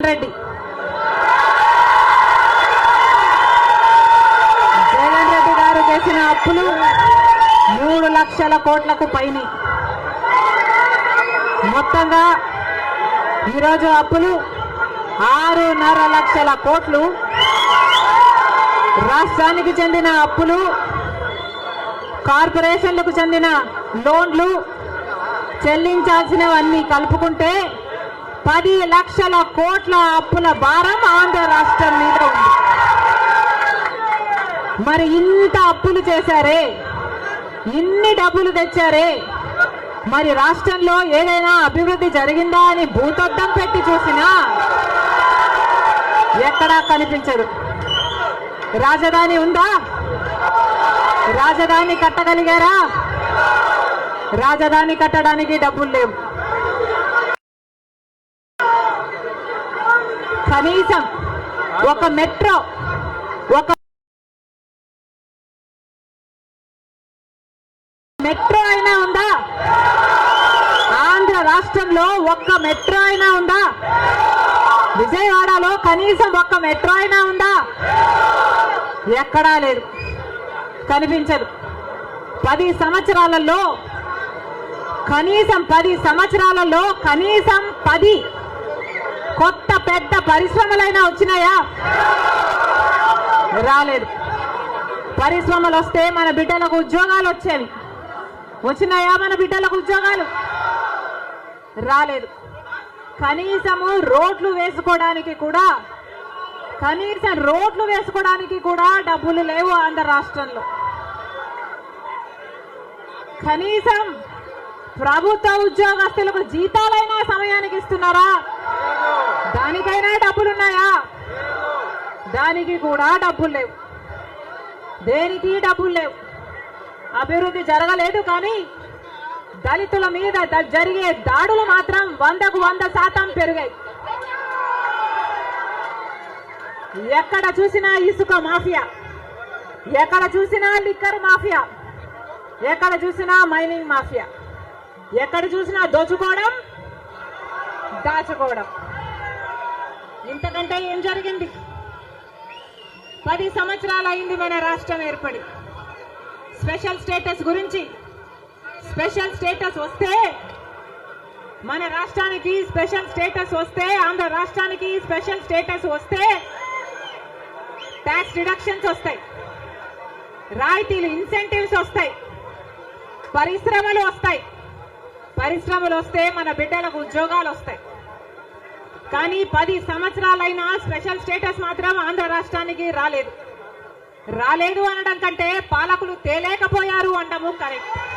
రెడ్డి జగన్ రెడ్డి గారు చేసిన అప్పులు మూడు లక్షల కోట్లకు పైని. మొత్తంగా ఈరోజు అప్పులు ఆరున్నర లక్షల కోట్లు. రాష్ట్రానికి చెందిన అప్పులు కార్పొరేషన్లకు చెందిన లోన్లు చెల్లించాల్సినవన్నీ కలుపుకుంటే పది లక్షల కోట్ల అప్పుల భారం ఆంధ్ర రాష్ట్రం మీద ఉంది. మరి ఇంత అప్పులు చేశారే? ఇన్ని డబ్బులు తెచ్చారే? మరి రాష్ట్రంలో ఏదైనా అభివృద్ధి జరిగిందా అని భూతద్దం పెట్టి చూసినా ఎక్కడా కనిపించదు. రాజధాని ఉందా? రాజధాని కట్టగలిగారా? రాజధాని కట్టడానికి డబ్బులు లేవు. కనీసం ఒక మెట్రో ఒక మెట్రో అయినా ఉందా? ఆంధ్ర రాష్ట్రంలో ఒక్క మెట్రో అయినా ఉందా? విజయవాడలో కనీసం ఒక్క మెట్రో అయినా ఉందా? ఎక్కడా లేదు. కనిపించదు. పది సంవత్సరాలలో కనీసం పది సంవత్సరాలలో కనీసం పది కొత్త పెద్ద పరిశ్రమలైనా వచ్చినాయా? రాలేదు. పరిశ్రమలు వస్తే మన బిడ్డలకు ఉద్యోగాలు వచ్చేవి. వచ్చినాయా మన బిడ్డలకు ఉద్యోగాలు? రాలేదు. కనీసము రోడ్లు వేసుకోవడానికి కూడా కనీసం రోడ్లు వేసుకోవడానికి కూడా డబ్బులు లేవు ఆంధ్ర రాష్ట్రంలో. కనీసం ప్రభుత్వ ఉద్యోగస్తులకు జీతాలైనా సమయానికి ఇస్తున్నారా? ఉన్నాయా? దానికి కూడా డబ్బులు లేవు. దేనికి డబ్బులు లేవు? అభివృద్ధి జరగలేదు కానీ దళితుల మీద జరిగే దాడులు మాత్రం వందకు వంద శాతం పెరిగాయి. ఎక్కడ చూసినా ఇసుక మాఫియా. ఎక్కడ చూసినా లిక్కర్ మాఫియా. ఎక్కడ చూసినా మైనింగ్ మాఫియా. ఎక్కడ చూసినా దోచుకోవడం దాచుకోవడం. ఇంతకంటే ఏం జరిగింది? పది సంవత్సరాలు అయింది మన రాష్ట్రం ఏర్పడి. స్పెషల్ స్టేటస్ గురించి స్పెషల్ స్టేటస్ వస్తే మన రాష్ట్రానికి స్పెషల్ స్టేటస్ వస్తే ఆంధ్ర రాష్ట్రానికి స్పెషల్ స్టేటస్ వస్తే ట్యాక్స్ డిడక్షన్స్ వస్తాయి. రాయితీలు ఇన్సెంటివ్స్ వస్తాయి. పరిశ్రమలు వస్తాయి. పరిశ్రమలు వస్తే మన బిడ్డలకు ఉద్యోగాలు వస్తాయి. కానీ పది సంవత్సరాలైనా స్పెషల్ స్టేటస్ మాత్రం ఆంధ్ర రాష్ట్రానికి రాలేదు. రాలేదు అనడం కంటే పాలకులు తేలేకపోయారు అంటాము కరెక్ట్.